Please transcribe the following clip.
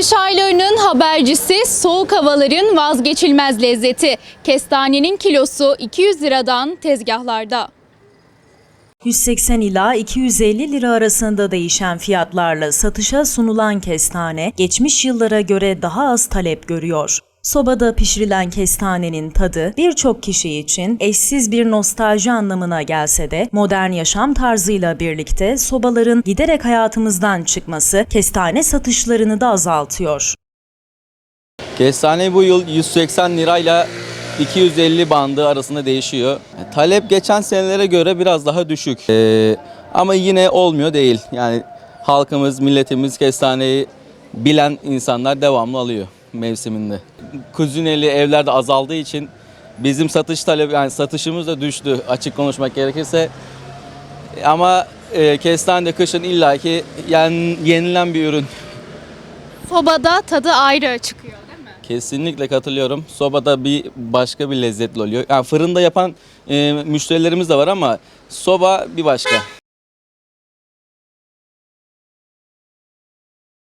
Kış aylarının habercisi soğuk havaların vazgeçilmez lezzeti. Kestanenin kilosu 200 liradan tezgahlarda. 180 ila 250 lira arasında değişen fiyatlarla satışa sunulan kestane, geçmiş yıllara göre daha az talep görüyor. Sobada pişirilen kestanenin tadı birçok kişi için eşsiz bir nostalji anlamına gelse de modern yaşam tarzıyla birlikte sobaların giderek hayatımızdan çıkması kestane satışlarını da azaltıyor. Kestane bu yıl 180 lirayla 250 bandı arasında değişiyor. Talep geçen senelere göre biraz daha düşük. Ee, ama yine olmuyor değil. Yani halkımız, milletimiz kestaneyi bilen insanlar devamlı alıyor mevsiminde. Kuzineli evlerde azaldığı için bizim satış talebi yani satışımız da düştü açık konuşmak gerekirse. Ama e, kestane de kışın illaki yen, yenilen bir ürün. Sobada tadı ayrı çıkıyor değil mi? Kesinlikle katılıyorum. Sobada bir başka bir lezzetli oluyor. Yani fırında yapan e, müşterilerimiz de var ama soba bir başka.